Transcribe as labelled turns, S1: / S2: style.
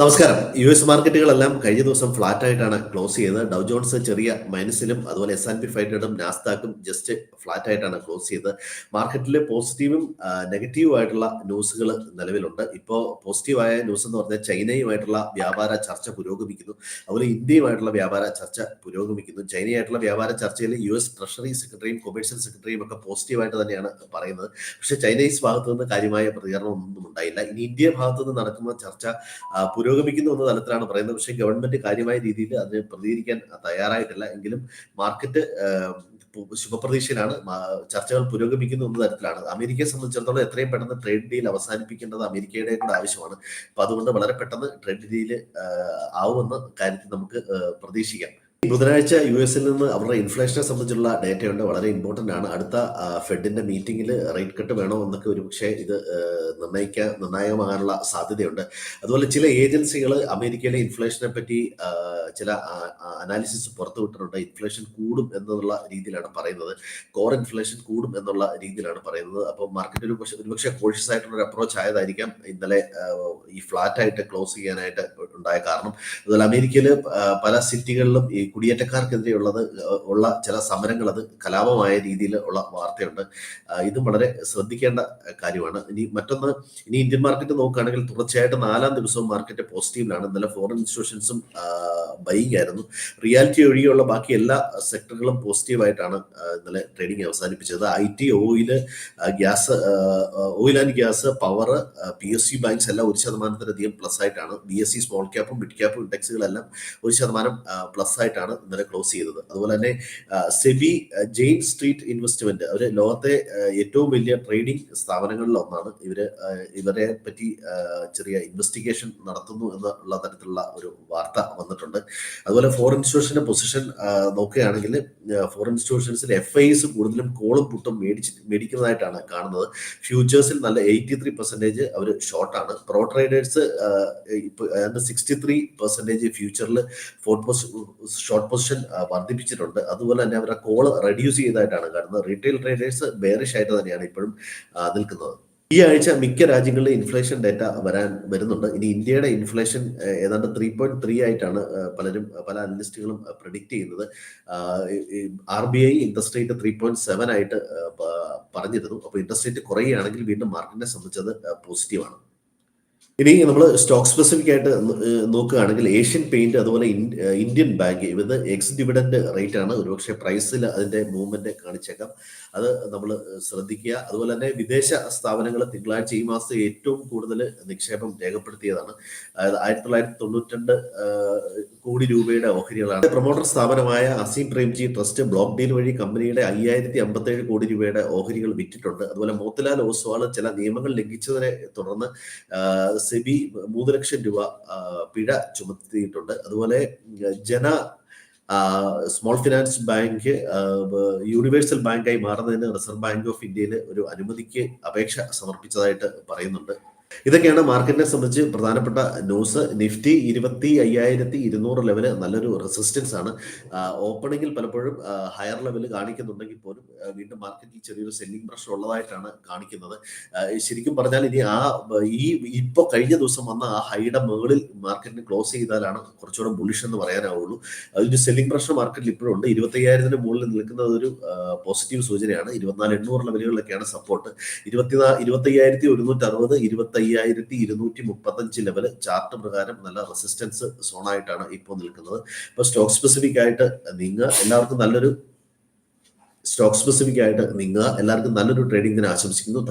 S1: നമസ്കാരം. U S മാർക്കറ്റുകളെല്ലാം കഴിഞ്ഞ ദിവസം ഫ്ലാറ്റ് ആയിട്ടാണ് ക്ലോസ് ചെയ്തത്. ഡൗ ജോൺസ് ചെറിയ മൈനസിലും അതുപോലെ എസ് ആൻഡ് പി ഫൈവ് നാസ്താക്കും ജസ്റ്റ് ഫ്ലാറ്റ് ആയിട്ടാണ് ക്ലോസ് ചെയ്തത്. മാർക്കറ്റിൽ പോസിറ്റീവും നെഗറ്റീവും ആയിട്ടുള്ള ന്യൂസുകൾ നിലവിലുണ്ട്. ഇപ്പോൾ പോസിറ്റീവായ ന്യൂസ് എന്ന് പറഞ്ഞാൽ ചൈനയുമായിട്ടുള്ള വ്യാപാര ചർച്ച പുരോഗമിക്കുന്നു. അതുപോലെ ഇന്ത്യയുമായിട്ടുള്ള വ്യാപാര ചർച്ച പുരോഗമിക്കുന്നു. ചൈനയായിട്ടുള്ള വ്യാപാര ചർച്ചയിൽ യു എസ് ട്രഷറി സെക്രട്ടറിയും കൊമേഴ്സ്യൽ സെക്രട്ടറിയും ഒക്കെ പോസിറ്റീവായിട്ട് തന്നെയാണ് പറയുന്നത്. പക്ഷേ ചൈനീസ് ഭാഗത്തു നിന്ന് കാര്യമായ പ്രതികരണം ഒന്നും ഉണ്ടായില്ല. ഇനി ഇന്ത്യ ഭാഗത്തു നിന്ന് നടക്കുന്ന ചർച്ച പുരോഗമിക്കുന്നു എന്ന തലത്തിലാണ് പറയുന്നത്. പക്ഷേ ഗവൺമെന്റ് കാര്യമായ രീതിയിൽ അതിന് പ്രതികരിക്കാൻ തയ്യാറായിട്ടില്ല. എങ്കിലും മാർക്കറ്റ് ശുഭപ്രതീക്ഷയിലാണ് ചർച്ചകൾ പുരോഗമിക്കുന്നു എന്ന തരത്തിലാണ് അമേരിക്കയെ സംബന്ധിച്ചിടത്തോളം എത്രയും പെട്ടെന്ന് ട്രേഡ് ഡീൽ അവസാനിപ്പിക്കേണ്ടത് അമേരിക്കയുടെ കൂടെ ആവശ്യമാണ്. അപ്പൊ അതുകൊണ്ട് വളരെ പെട്ടെന്ന് ട്രേഡ് ഡീൽ ആവുമെന്ന കാര്യത്തിൽ നമുക്ക് പ്രതീക്ഷിക്കാം. ബുധനാഴ്ച യു എസിൽ നിന്ന് അവരുടെ ഇൻഫ്ലേഷനെ സംബന്ധിച്ചുള്ള ഡേറ്റയുണ്ട് വളരെ ഇമ്പോർട്ടന്റ് ആണ്. അടുത്ത ഫെഡിന്റെ മീറ്റിംഗിൽ റേറ്റ് കട്ട് വേണോ എന്നൊക്കെ ഒരുപക്ഷെ ഇത് നിർണയിക്കാൻ നിർണായകമാകാനുള്ള സാധ്യതയുണ്ട്. അതുപോലെ ചില ഏജൻസികൾ അമേരിക്കയിലെ ഇൻഫ്ലേഷനെ പറ്റി ചില അനാലിസിസ് പുറത്തുവിട്ടിട്ടുണ്ട് ഇൻഫ്ലേഷൻ കൂടും എന്നുള്ള രീതിയിലാണ് പറയുന്നത്. കോർ ഇൻഫ്ലേഷൻ കൂടും എന്നുള്ള രീതിയിലാണ് പറയുന്നത്. അപ്പോൾ മാർക്കറ്റ് ഒരു പക്ഷേ കോഷ്യസ് ആയിട്ടുള്ള ഒരു അപ്രോച്ച് ആയതായിരിക്കാം. ഇന്നലെ ഈ ഫ്ലാറ്റ് ആയിട്ട് ക്ലോസ് ചെയ്യാനായിട്ട് ഉണ്ടായ കാരണം. അതുപോലെ അമേരിക്കയിൽ പല സിറ്റികളിലും ഈ കുടിയേറ്റക്കാർക്കെതിരെയുള്ളത് ഉള്ള ചില സമരങ്ങൾ അത് കലാപമായ രീതിയിൽ ഉള്ള വാർത്തയുണ്ട്. ഇതും വളരെ ശ്രദ്ധിക്കേണ്ട കാര്യമാണ്. ഇനി മറ്റൊന്ന് ഇനി ഇന്ത്യൻ മാർക്കറ്റ് നോക്കുകയാണെങ്കിൽ തുടർച്ചയായിട്ട് നാലാം ദിവസവും മാർക്കറ്റ് പോസിറ്റീവിലാണ്. ഇന്നലെ ഫോറിൻ ഇൻസ്റ്റിറ്റ്യൂഷൻസും ബൈങ് ആയിരുന്നു റിയാലിറ്റി ഒഴികെയുള്ള ബാക്കി എല്ലാ സെക്ടറുകളും പോസിറ്റീവായിട്ടാണ് ഇന്നലെ ട്രേഡിംഗ് അവസാനിപ്പിച്ചത്. I T oil gas oil and gas power P S C banks എല്ലാം ഒരു ശതമാനത്തിലധികം പ്ലസ് ആയിട്ടാണ് ബി എസ് സി സ്മോൾ ക്യാപ്പും മിഡ് ക്യാപ്പും ഇൻഡെക്സുകളെല്ലാം ഒരു ശതമാനം പ്ലസ് ആയിട്ടാണ് ഇന്നലെ ക്ലോസ് ചെയ്തത്. അതുപോലെ തന്നെ സെബി ജെയിൻ സ്ട്രീറ്റ് ഇൻവെസ്റ്റ്മെന്റ് അവർ ലോകത്തെ ഏറ്റവും വലിയ ട്രേഡിംഗ് സ്ഥാപനങ്ങളിൽ ഒന്നാണ്. ഇവർ ഇവരെ പറ്റി ചെറിയ ഇൻവെസ്റ്റിഗേഷൻ നടത്തുന്നു എന്നുള്ള തരത്തിലുള്ള ഒരു വാർത്ത വന്നിട്ടുണ്ട്. അതുപോലെ ഫോറിൻ ഇൻസ്റ്റിറ്റ്യൂഷന്റെ പൊസിഷൻ നോക്കുകയാണെങ്കിൽ ഫോറിൻ ഇൻസ്റ്റിറ്റ്യൂഷൻസിൽ എഫ് ഐസ് കൂടുതലും കോളും പുട്ടും മേടിച്ച് മേടിക്കുന്നതായിട്ടാണ് കാണുന്നത്. ഫ്യൂച്ചേഴ്സിൽ നല്ല എയ്റ്റി ത്രീ പെർസെന്റേജ് അവർ ഷോർട്ടാണ് പ്രോ ട്രേഡേഴ്സ് ഇപ്പോൾ സിക്സ്റ്റി ത്രീ പെർസെന്റേജ് ഫ്യൂച്ചറിൽ ഫോർട്ട് ഷോർട്ട് പൊസിഷൻ വർദ്ധിപ്പിച്ചിട്ടുണ്ട്. അതുപോലെ തന്നെ അവരുടെ കോൾ റെഡ്യൂസ് ചെയ്തതായിട്ടാണ്. കാണുന്നത് റീറ്റെയിൽ ട്രേഡേഴ്സ് ബേറിഷ് ആയിട്ട് തന്നെയാണ് ഇപ്പോഴും നിൽക്കുന്നത്. ഈ ആഴ്ച മിക്ക രാജ്യങ്ങളിലും ഇൻഫ്ലേഷൻ ഡേറ്റ വരാൻ വരുന്നുണ്ട്. ഇനി ഇന്ത്യയുടെ ഇൻഫ്ലേഷൻ ഏതാണ്ട് ത്രീ പോയിന്റ് ത്രീ ആയിട്ടാണ് പലരും പല അനലിസ്റ്റുകളും പ്രഡിക്റ്റ് ചെയ്യുന്നത്. R B I interest rate three point seven ആയിട്ട് പറഞ്ഞിരുന്നു. അപ്പോൾ ഇൻട്രസ്റ്റ് റേറ്റ് കുറയുകയാണെങ്കിൽ വീണ്ടും മാർക്കറ്റിനെ സംബന്ധിച്ചത് പോസിറ്റീവാണ് ഇനി നമ്മൾ സ്റ്റോക്ക് സ്പെസിഫിക് ആയിട്ട് നോക്കുകയാണെങ്കിൽ ഏഷ്യൻ പെയിന്റ് അതുപോലെ ഇന്ത്യൻ ബാങ്ക് ഇത് എക്സ് ഡിവിഡന്റ് റേറ്റ് ആണ്. ഒരുപക്ഷെ പ്രൈസിൽ അതിന്റെ മൂവ്മെന്റ് കാണിച്ചേക്കാം. അത് നമ്മൾ ശ്രദ്ധിക്കുക. അതുപോലെ തന്നെ വിദേശ സ്ഥാപനങ്ങൾ തിങ്കളാഴ്ച ഈ മാസം ഏറ്റവും കൂടുതൽ നിക്ഷേപം രേഖപ്പെടുത്തിയതാണ്. അതായത് ആയിരത്തി തൊള്ളായിരത്തി തൊണ്ണൂറ്റിരണ്ട് കോടി രൂപയുടെ ഓഹരികളാണ്. പ്രൊമോട്ടർ സ്ഥാപനമായ Azim Premji trust block deal വഴി കമ്പനിയുടെ അയ്യായിരത്തി അമ്പത്തേഴ് കോടി രൂപയുടെ ഓഹരികൾ വിറ്റിട്ടുണ്ട്. അതുപോലെ മോത്തിലാൽ ഓസ്വാൾ ചില നിയമങ്ങൾ ലംഘിച്ചതിനെ തുടർന്ന് സെബി മൂന്ന് ലക്ഷം രൂപ പിഴ ചുമത്തിയിട്ടുണ്ട്. അതുപോലെ Jana small finance bank universal ബാങ്കായി മാറുന്നതിന് റിസർവ് ബാങ്ക് ഓഫ് ഇന്ത്യയിൽ ഒരു അനുമതിക്ക് അപേക്ഷ സമർപ്പിച്ചതായിട്ട് പറയുന്നുണ്ട്. ഇതൊക്കെയാണ് മാർക്കറ്റിനെ സംബന്ധിച്ച് പ്രധാനപ്പെട്ട ന്യൂസ്. നിഫ്റ്റി ഇരുപത്തി അയ്യായിരത്തി ഇരുന്നൂറ് ലെവൽ നല്ലൊരു റെസിസ്റ്റൻസ് ആണ്. ഓപ്പണിംഗിൽ പലപ്പോഴും ഹയർ ലെവൽ കാണിക്കുന്നുണ്ടെങ്കിൽ പോലും വീണ്ടും മാർക്കറ്റിൽ ചെറിയൊരു സെല്ലിംഗ് പ്രഷർ ഉള്ളതായിട്ടാണ് കാണിക്കുന്നത്. ശരിക്കും പറഞ്ഞാൽ ഇനി ആ ഈ ഇപ്പോൾ കഴിഞ്ഞ ദിവസം വന്ന ആ ഹൈയുടെ മുകളിൽ മാർക്കറ്റിന് ക്ലോസ് ചെയ്താലാണ് കുറച്ചുകൂടെ ബുളിഷ് എന്ന് പറയാനാവുള്ളൂ. അതിന്റെ സെല്ലിംഗ് പ്രഷർ മാർക്കറ്റിൽ ഇപ്പോഴും ഉണ്ട്. ഇരുപത്തി അയ്യായിരത്തിന് മുകളിൽ നിൽക്കുന്നത് ഒരു പോസിറ്റീവ് സൂചനയാണ്. ഇരുപത്തിനാല് എണ്ണൂറ് ലെവലുകളിലൊക്കെയാണ് സപ്പോർട്ട് ഇരുപത്തി അയ്യായിരത്തി ഒരുന്നൂറ്റി അറുപത് ഇരുപത്തി അയ്യായിരത്തി ഇരുന്നൂറ്റി മുപ്പത്തഞ്ച് ലെവൽ ചാർട്ട് പ്രകാരം നല്ല റെസിസ്റ്റൻസ് സോണായിട്ടാണ് ഇപ്പോൾ നിൽക്കുന്നത്. ഇപ്പൊ സ്റ്റോക്ക് സ്പെസിഫിക് ആയിട്ട് നിങ്ങൾ എല്ലാവർക്കും നല്ലൊരു സ്റ്റോക്ക് സ്പെസിഫിക് ആയിട്ട് നിങ്ങൾ എല്ലാവർക്കും നല്ലൊരു ട്രേഡിംഗിന് ആശംസിക്കുന്നു.